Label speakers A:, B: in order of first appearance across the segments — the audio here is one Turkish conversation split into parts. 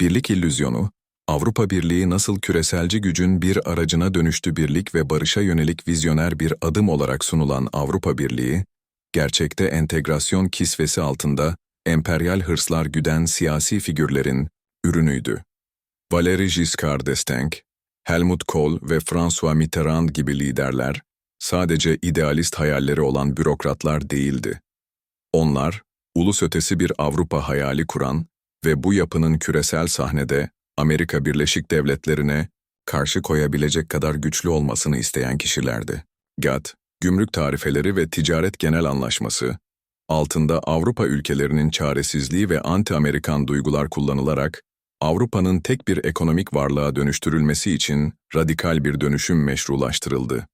A: Birlik illüzyonu, Avrupa Birliği nasıl küreselci gücün bir aracına dönüştü birlik ve barışa yönelik vizyoner bir adım olarak sunulan Avrupa Birliği, gerçekte entegrasyon kisvesi altında emperyal hırslar güden siyasi figürlerin ürünüydü. Valéry Giscard d'Estaing, Helmut Kohl ve François Mitterrand gibi liderler, sadece idealist hayalleri olan bürokratlar değildi. Onlar, ulus ötesi bir Avrupa hayali kuran ve bu yapının küresel sahnede Amerika Birleşik Devletleri'ne karşı koyabilecek kadar güçlü olmasını isteyen kişilerdi. GATT, Gümrük Tarifeleri ve Ticaret Genel Anlaşması, altında Avrupa ülkelerinin çaresizliği ve anti-Amerikan duygular kullanılarak Avrupa'nın tek bir ekonomik varlığa dönüştürülmesi için radikal bir dönüşüm meşrulaştırıldı.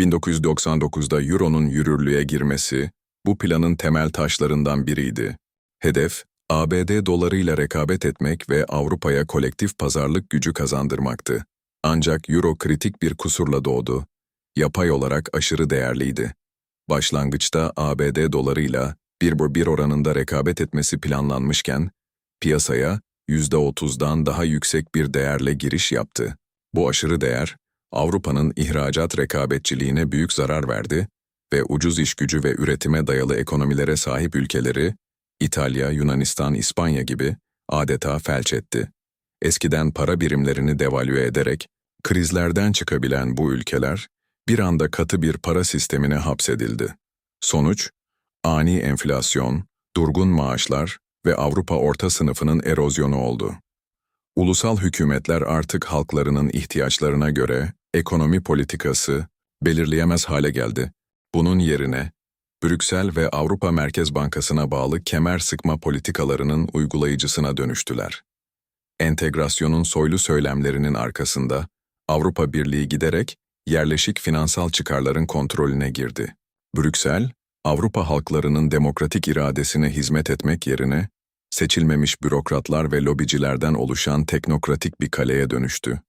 A: 1999'da Euro'nun yürürlüğe girmesi, bu planın temel taşlarından biriydi. Hedef, ABD dolarıyla rekabet etmek ve Avrupa'ya kolektif pazarlık gücü kazandırmaktı. Ancak Euro kritik bir kusurla doğdu. Yapay olarak aşırı değerliydi. Başlangıçta ABD dolarıyla bir bu bir oranında rekabet etmesi planlanmışken, piyasaya %30'dan daha yüksek bir değerle giriş yaptı. Bu aşırı değer, Avrupa'nın ihracat rekabetçiliğine büyük zarar verdi ve ucuz iş gücü ve üretime dayalı ekonomilere sahip ülkeleri, İtalya, Yunanistan, İspanya gibi adeta felç etti. Eskiden para birimlerini devalüe ederek, krizlerden çıkabilen bu ülkeler, bir anda katı bir para sistemine hapsedildi. Sonuç, ani enflasyon, durgun maaşlar ve Avrupa orta sınıfının erozyonu oldu. Ulusal hükümetler artık halklarının ihtiyaçlarına göre ekonomi politikası belirleyemez hale geldi. Bunun yerine Brüksel ve Avrupa Merkez Bankası'na bağlı kemer sıkma politikalarının uygulayıcısına dönüştüler. Entegrasyonun soylu söylemlerinin arkasında Avrupa Birliği giderek yerleşik finansal çıkarların kontrolüne girdi. Brüksel, Avrupa halklarının demokratik iradesine hizmet etmek yerine seçilmemiş bürokratlar ve lobicilerden oluşan teknokratik bir kaleye dönüştü.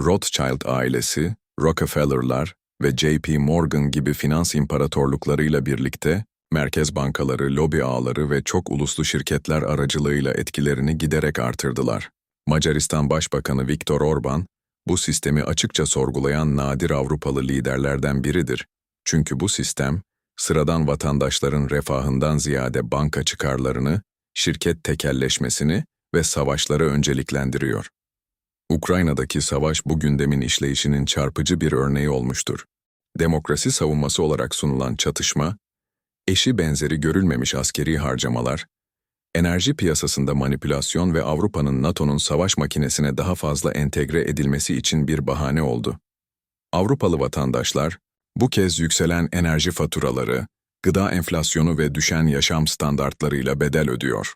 A: Rothschild ailesi, Rockefeller'lar ve JP Morgan gibi finans imparatorluklarıyla birlikte merkez bankaları, lobi ağları ve çok uluslu şirketler aracılığıyla etkilerini giderek artırdılar. Macaristan Başbakanı Viktor Orban, bu sistemi açıkça sorgulayan nadir Avrupalı liderlerden biridir. Çünkü bu sistem, sıradan vatandaşların refahından ziyade banka çıkarlarını, şirket tekelleşmesini ve savaşları önceliklendiriyor. Ukrayna'daki savaş bu gündemin işleyişinin çarpıcı bir örneği olmuştur. Demokrasi savunması olarak sunulan çatışma, eşi benzeri görülmemiş askeri harcamalar, enerji piyasasında manipülasyon ve Avrupa'nın NATO'nun savaş makinesine daha fazla entegre edilmesi için bir bahane oldu. Avrupalı vatandaşlar, bu kez yükselen enerji faturaları, gıda enflasyonu ve düşen yaşam standartlarıyla bedel ödüyor.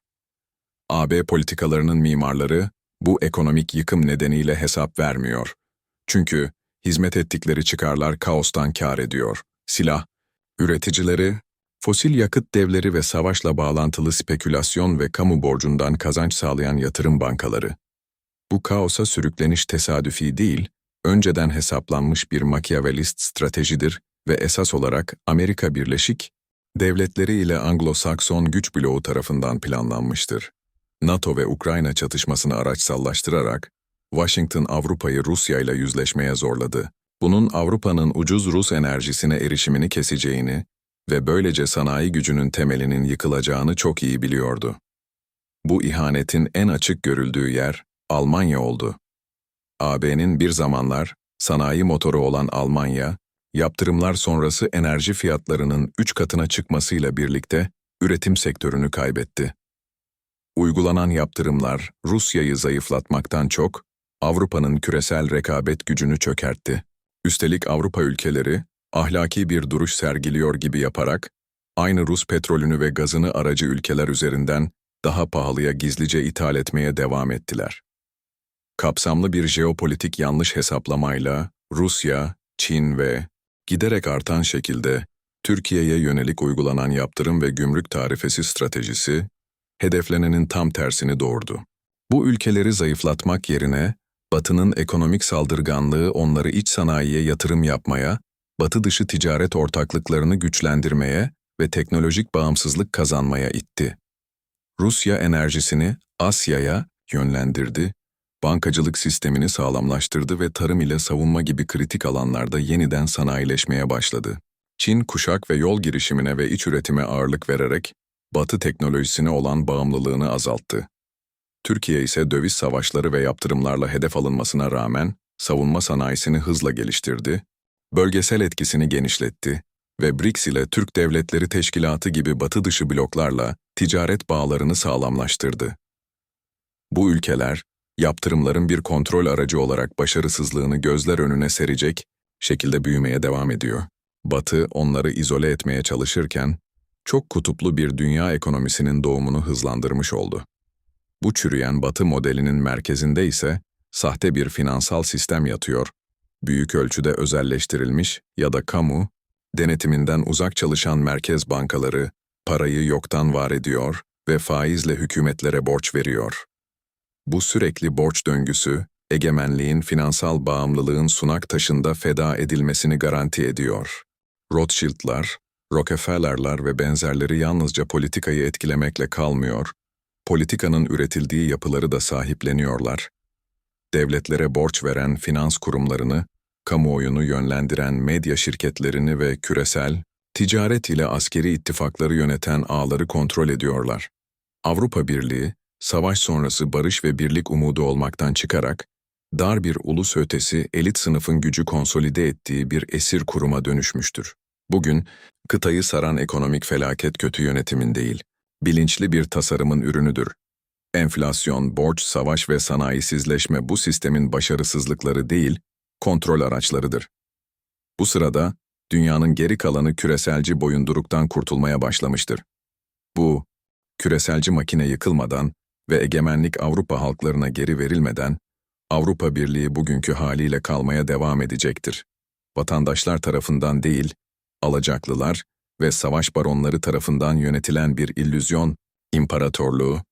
A: AB politikalarının mimarları, bu ekonomik yıkım nedeniyle hesap vermiyor. Çünkü hizmet ettikleri çıkarlar kaostan kar ediyor. Silah, üreticileri, fosil yakıt devleri ve savaşla bağlantılı spekülasyon ve kamu borcundan kazanç sağlayan yatırım bankaları. Bu kaosa sürükleniş tesadüfi değil, önceden hesaplanmış bir makyavelist stratejidir ve esas olarak Amerika Birleşik Devletleri ile Anglo-Sakson güç bloğu tarafından planlanmıştır. NATO ve Ukrayna çatışmasını araçsallaştırarak, Washington Avrupa'yı Rusya ile yüzleşmeye zorladı. Bunun Avrupa'nın ucuz Rus enerjisine erişimini keseceğini ve böylece sanayi gücünün temelinin yıkılacağını çok iyi biliyordu. Bu ihanetin en açık görüldüğü yer Almanya oldu. AB'nin bir zamanlar sanayi motoru olan Almanya, yaptırımlar sonrası enerji fiyatlarının 3 katına çıkmasıyla birlikte üretim sektörünü kaybetti. Uygulanan yaptırımlar Rusya'yı zayıflatmaktan çok, Avrupa'nın küresel rekabet gücünü çökertti. Üstelik Avrupa ülkeleri, ahlaki bir duruş sergiliyor gibi yaparak, aynı Rus petrolünü ve gazını aracı ülkeler üzerinden daha pahalıya gizlice ithal etmeye devam ettiler. Kapsamlı bir jeopolitik yanlış hesaplamayla Rusya, Çin ve giderek artan şekilde Türkiye'ye yönelik uygulanan yaptırım ve gümrük tarifesi stratejisi, hedeflenenin tam tersini doğurdu. Bu ülkeleri zayıflatmak yerine, Batı'nın ekonomik saldırganlığı onları iç sanayiye yatırım yapmaya, Batı dışı ticaret ortaklıklarını güçlendirmeye ve teknolojik bağımsızlık kazanmaya itti. Rusya enerjisini Asya'ya, yönlendirdi, bankacılık sistemini sağlamlaştırdı ve tarım ile savunma gibi kritik alanlarda yeniden sanayileşmeye başladı. Çin kuşak ve yol girişimine ve iç üretime ağırlık vererek Batı teknolojisine olan bağımlılığını azalttı. Türkiye ise döviz savaşları ve yaptırımlarla hedef alınmasına rağmen savunma sanayisini hızla geliştirdi, bölgesel etkisini genişletti ve BRICS ile Türk Devletleri Teşkilatı gibi batı dışı bloklarla ticaret bağlarını sağlamlaştırdı. Bu ülkeler, yaptırımların bir kontrol aracı olarak başarısızlığını gözler önüne serecek şekilde büyümeye devam ediyor. Batı onları izole etmeye çalışırken, çok kutuplu bir dünya ekonomisinin doğumunu hızlandırmış oldu. Bu çürüyen Batı modelinin merkezinde ise sahte bir finansal sistem yatıyor. Büyük ölçüde özelleştirilmiş ya da kamu, denetiminden uzak çalışan merkez bankaları parayı yoktan var ediyor ve faizle hükümetlere borç veriyor. Bu sürekli borç döngüsü, egemenliğin finansal bağımlılığın sunak taşında feda edilmesini garanti ediyor. Rothschild'lar, Rockefeller'lar ve benzerleri yalnızca politikayı etkilemekle kalmıyor, politikanın üretildiği yapıları da sahipleniyorlar. Devletlere borç veren finans kurumlarını, kamuoyunu yönlendiren medya şirketlerini ve küresel, ticaret ile askeri ittifakları yöneten ağları kontrol ediyorlar. Avrupa Birliği, savaş sonrası barış ve birlik umudu olmaktan çıkarak, dar bir ulus ötesi elit sınıfın gücü konsolide ettiği bir esir kuruma dönüşmüştür. Bugün, kıtayı saran ekonomik felaket kötü yönetimin değil, bilinçli bir tasarımın ürünüdür. Enflasyon, borç, savaş ve sanayisizleşme bu sistemin başarısızlıkları değil, kontrol araçlarıdır. Bu sırada, dünyanın geri kalanı küreselci boyunduruktan kurtulmaya başlamıştır. Bu, küreselci makine yıkılmadan ve egemenlik Avrupa halklarına geri verilmeden, Avrupa Birliği bugünkü haliyle kalmaya devam edecektir. Vatandaşlar tarafından değil, alacaklılar ve savaş baronları tarafından yönetilen bir illüzyon, imparatorluğu,